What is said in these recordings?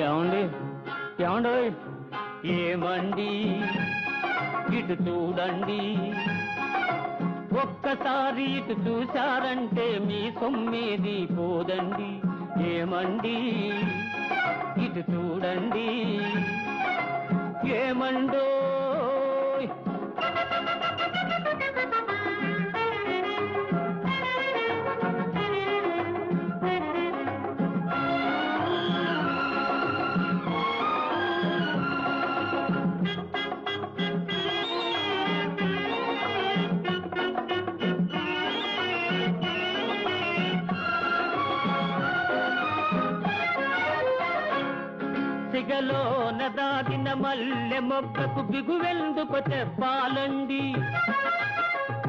ఏమండి? ఏమండి ఏమండి? ఇటు చూడండి. ఒక్కసారి ఇటు చూశారంటే మీ సొమ్మేది పోదండి. ఏమండి? ఇటు చూడండి. ఏమండో సిగలోన దాగిన మల్లె మొక్కకు బిగువెందుకు చెప్పాలండి.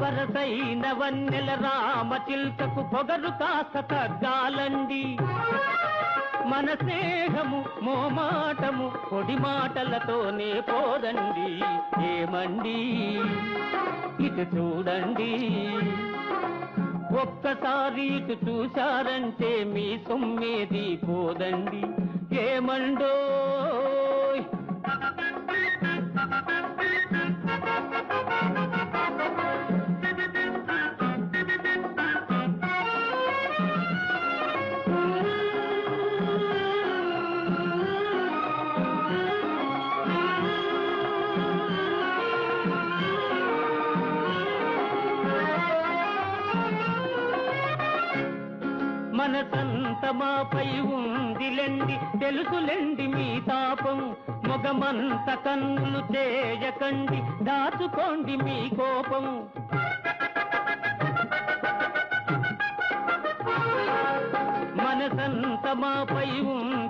వరసైన వన్నెల రామ చిల్కకు పొగరు కాస్త తగ్గాలండి. మన స్నేహము మోమాటము పొడి మాటలతోనే పోదండి. ఏమండి? ఇటు చూడండి. ఒక్కసారి ఇటు చూశారంటే మీ సొమ్మేది పోదండి. ఏమండో మనసంత మాపై ఉందిలెండి తెలుసులెండి మీ తాపం. మొగమంత కన్నులు చేయకండి దాచుకోండి మీ కోపం. మనసంత మాపై ఉంది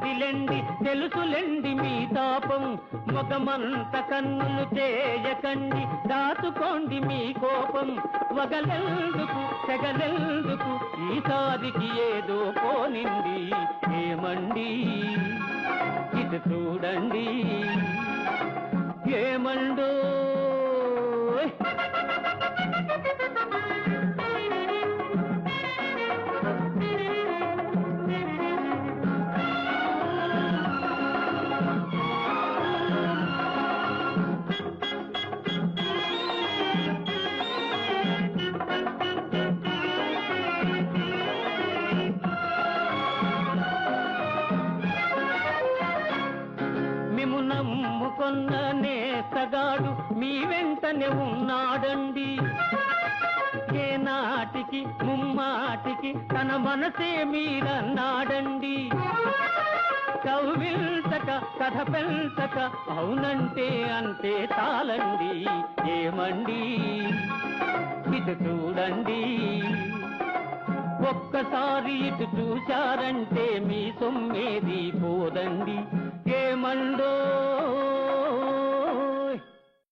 తెలుసులెండి మీ తాపం. ముఖమంత కన్నులు చేయకండి దాచుకోండి మీ కోపం. వగలెందుకు తెగలెందుకు ఈసారికి ఏదో పోనింది. ఏమండి? ఇది చూడండి. ఏమండో? కొన్న నేస్తగాడు మీ వెంటనే ఉన్నాడండి. ఏ నాటికి ముమ్మాటికి తన మనసే మీరన్నాడండి. కవ్విల్చక కథ పెంచక అవునంటే అంతే తాళండి ఏమండి? ఇది చూడండి. ఒక్కసారి ఇటు చూశారంటే మీ సొమ్మేది పోదండి. ఏమండో